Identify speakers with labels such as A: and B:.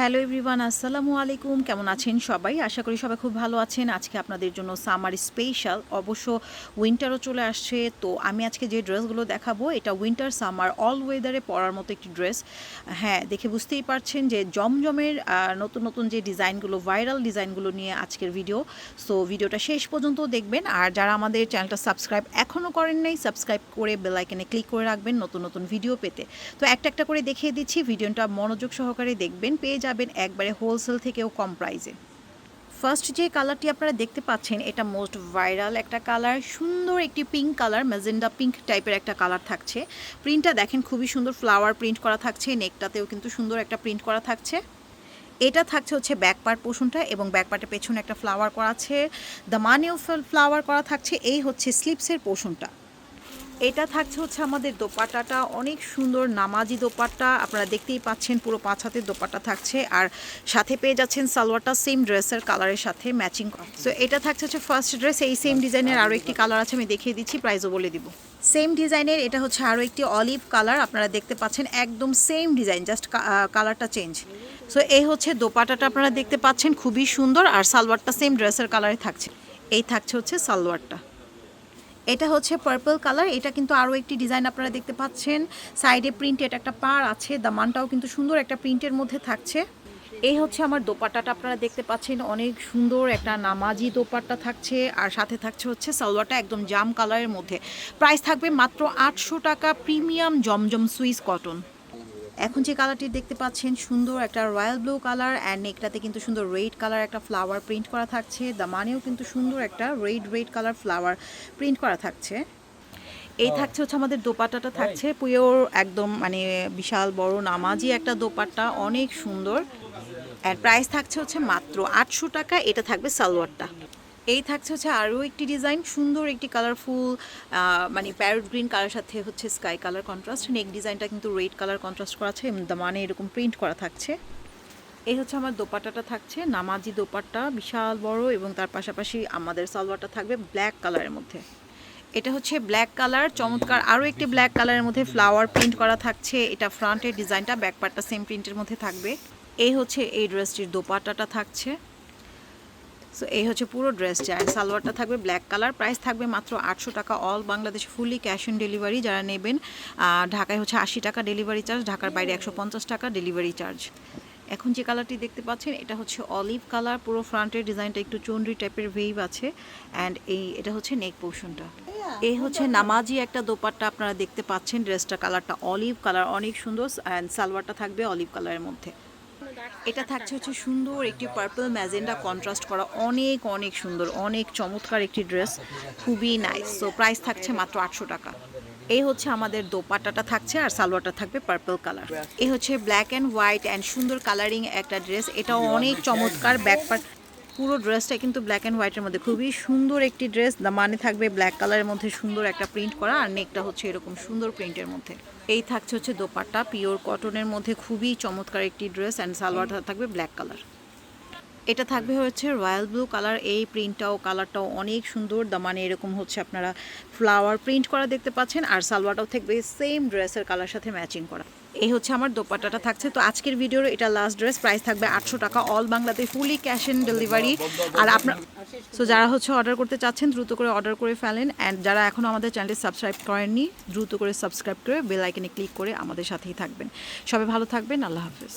A: Hello everyone, আসসালামু আলাইকুম। কেমন আছেন সবাই? আশা করি সবাই খুব ভালো আছেন। আজকে আপনাদের জন্য সামার স্পেশাল। অবশ্য উইন্টারও চলে আসছে। তো আমি আজকে যে ড্রেসগুলো দেখাবো, এটা উইন্টার সামার অল ওয়েদারে পরার মতো একটি ড্রেস। হ্যাঁ দেখে বুঝতেই পারছেন যে জমজমের নতুন নতুন যে ডিজাইনগুলো, ভাইরাল ডিজাইনগুলো নিয়ে আজকের ভিডিও। সো ভিডিওটা শেষ পর্যন্ত দেখবেন। আর যারা আমাদের চ্যানেলটা সাবস্ক্রাইব এখনও করেন নাই, সাবস্ক্রাইব করে বেল আইকনে ক্লিক করে রাখবেন নতুন নতুন ভিডিও পেতে। তো একটা একটা করে দেখিয়ে দিচ্ছি। ভিডিওটা মনোযোগ সহকারে দেখবেন। পেয়ে যাবেন একবারে হোলসেল থেকেও কম প্রাইসে ফার্স্ট যে কালারটি আপনারা দেখতে পাচ্ছেন, এটা মোস্ট ভাইরাল একটা কালার সুন্দর একটি পিঙ্ক কালার ম্যাজেন্ডা পিঙ্ক টাইপের একটা কালার থাকছে। প্রিন্টটা দেখেন খুবই সুন্দর ফ্লাওয়ার প্রিন্ট করা থাকছে নেকটাতেও কিন্তু সুন্দর একটা প্রিন্ট করা থাকছে। এটা থাকছে হচ্ছে ব্যাক পার্ট পোষণটা এবং ব্যাক পার্টের পেছনে একটা ফ্লাওয়ার করা আছে। দ্য দামানেও ফ্লাওয়ার করা থাকছে, এই হচ্ছে স্লিপসের পোষণটা। এটা থাকছে হচ্ছে আমাদের দোপাট্টাটা। অনেক সুন্দর নামাজি দোপাট্টা। আপনারা দেখতেই পাচ্ছেন পুরো পাঁচ হাতের দোপাট্টা থাকছে। আর সাথে পেয়ে যাচ্ছেন সালোয়ারটা সেম ড্রেসের কালারের সাথে ম্যাচিং সো এটা থাকছে হচ্ছে ফার্স্ট ড্রেস এই সেম ডিজাইনের আরও একটি কালার আছে, আমি দেখিয়ে দিচ্ছি প্রাইসও বলে দিব। সেম ডিজাইনের এটা হচ্ছে আরও একটি অলিভ কালার আপনারা দেখতে পাচ্ছেন একদম সেম ডিজাইন জাস্ট কালারটা চেঞ্জ সো এই হচ্ছে দোপাটাটা আপনারা দেখতে পাচ্ছেন, খুবই সুন্দর। আর সালোয়ারটা সেম ড্রেসের কালারে থাকছে। এই থাকছে হচ্ছে সালোয়ারটা। এটা হচ্ছে পার্পল কালার এটা কিন্তু আরও একটি ডিজাইন আপনারা দেখতে পাচ্ছেন। সাইডে প্রিন্টেড একটা পার আছে দামানটাও কিন্তু সুন্দর একটা প্রিন্টের মধ্যে থাকছে। এই হচ্ছে আমার দোপাট্টাটা, আপনারা দেখতে পাচ্ছেন অনেক সুন্দর একটা নামাজি দোপাট্টা থাকছে, আর সাথে থাকছে হচ্ছে সালোয়ারটা একদম জাম কালারের মধ্যে। প্রাইস থাকবে মাত্র আটশো টাকা প্রিমিয়াম জমজম সুইস কটন এখন যে কালারটি দেখতে পাচ্ছেন সুন্দর একটা রয়্যাল ব্লু কালার অ্যান্ড নেকটাতে কিন্তু সুন্দর রেড কালার একটা ফ্লাওয়ার প্রিন্ট করা থাকছে। দামানেও কিন্তু সুন্দর একটা red red colour flower print করা থাকছে। এই থাকছে হচ্ছে আমাদের দোপাট্টাটা থাকছে। পিওর একদম মানে বিশাল বড় নামাজি একটা দোপাট্টা অনেক সুন্দর। অ্যান্ড প্রাইস থাকছে হচ্ছে মাত্র আটশো টাকা এটা থাকবে সালোয়ারটা। এই থাকছে হচ্ছে আরও একটি ডিজাইন, সুন্দর একটি কালারফুল মানে প্যারট গ্রিন কালার সাথে হচ্ছে স্কাই কালার কন্ট্রাস্ট নেক ডিজাইনটা কিন্তু রেড কালার কন্ট্রাস্ট করা আছে মানে এরকম প্রিন্ট করা থাকছে। এই হচ্ছে আমার দোপাট্টাটা থাকছে, নামাজি দোপাট্টা, বিশাল বড় এবং তার পাশাপাশি আমাদের সালোয়ারটা থাকবে ব্ল্যাক কালারের মধ্যে। এটা হচ্ছে ব্ল্যাক কালার চমৎকার আরও একটি ব্ল্যাক কালারের মধ্যে ফ্লাওয়ার প্রিন্ট করা থাকছে, এটা ফ্রন্টের ডিজাইনটা ব্যাক পার্টটা সেম প্রিন্টের মধ্যে থাকবে। এই হচ্ছে এই ড্রেসটির দোপাট্টাটা থাকছে। সো এই হচ্ছে পুরো ড্রেসটা আর সালোয়ারটা থাকবে ব্ল্যাক কালার প্রাইস থাকবে মাত্র আটশো টাকা all Bangladesh fully cash on delivery যারা নেবেন। ঢাকায় হচ্ছে আশি টাকা ডেলিভারি চার্জ ঢাকার বাইরে একশো পঞ্চাশ টাকা ডেলিভারি চার্জ এখন যে কালারটি দেখতে পাচ্ছেন, এটা হচ্ছে অলিভ কালার পুরো ফ্রন্টের ডিজাইনটা একটু চন্ডি টাইপের ভেইভ আছে। অ্যান্ড এই, এটা হচ্ছে নেক পোর্শনটা এই হচ্ছে নামাজি একটা দোপাট্টা আপনারা দেখতে পাচ্ছেন। ড্রেসটা কালারটা অলিভ কালার অনেক সুন্দর। অ্যান্ড সালোয়ারটা থাকবে অলিভ কালারের মধ্যে। এটা থাকছে হচ্ছে সুন্দর একটি পার্পল ম্যাজেন্ডা কন্ট্রাস্ট করা অনেক অনেক সুন্দর, অনেক চমৎকার একটি ড্রেস খুবই নাইস সো প্রাইস থাকছে মাত্র আটশো টাকা। এই হচ্ছে আমাদের দোপাটাটা থাকছে আর সালোয়ারটা থাকবে পার্পল কালার এই হচ্ছে ব্ল্যাক অ্যান্ড হোয়াইট অ্যান্ড সুন্দর কালারিং একটা ড্রেস এটাও অনেক চমৎকার ব্যাক পার্ট পুরো ড্রেসটা কিন্তু ব্ল্যাক অ্যান্ড হোয়াইটের মধ্যে। খুবই সুন্দর একটি ড্রেস মানে থাকবে ব্ল্যাক কালারের মধ্যে সুন্দর একটা প্রিন্ট করা আর নেকটা হচ্ছে এরকম সুন্দর প্রিন্টের মধ্যে। এই থাকছে হচ্ছে দোপাট্টা পিওর কটনের মধ্যে খুবই চমৎকার একটি ড্রেস অ্যান্ড সালোয়ারটা থাকবে ব্ল্যাক কালার এটা থাকবে হচ্ছে রয়্যাল ব্লু কালার এই প্রিন্টটাও কালারটাও অনেক সুন্দর। দামানে এরকম হচ্ছে আপনারা ফ্লাওয়ার প্রিন্ট করা দেখতে পাচ্ছেন। আর সালোয়ারটাও থাকবে সেম ড্রেসের কালার সাথে ম্যাচিং করা। এই হচ্ছে আমার দোপাট্টাটা থাকছে। তো আজকের ভিডিওর এটা লাস্ট ড্রেস প্রাইস থাকবে আটশো টাকা। অল বাংলাতে ফুলি ক্যাশ অ্যান্ড ডেলিভারি আর আপনার সো যারা হচ্ছে অর্ডার করতে চাচ্ছেন, দ্রুত করে অর্ডার করে ফেলেন। অ্যান্ড যারা এখনও আমাদের চ্যানেলটি সাবস্ক্রাইব করেননি, দ্রুত করে সাবস্ক্রাইব করে বেল আইকনে ক্লিক করে আমাদের সাথেই থাকবেন। সবাই ভালো থাকবেন, আল্লাহ হাফিজ।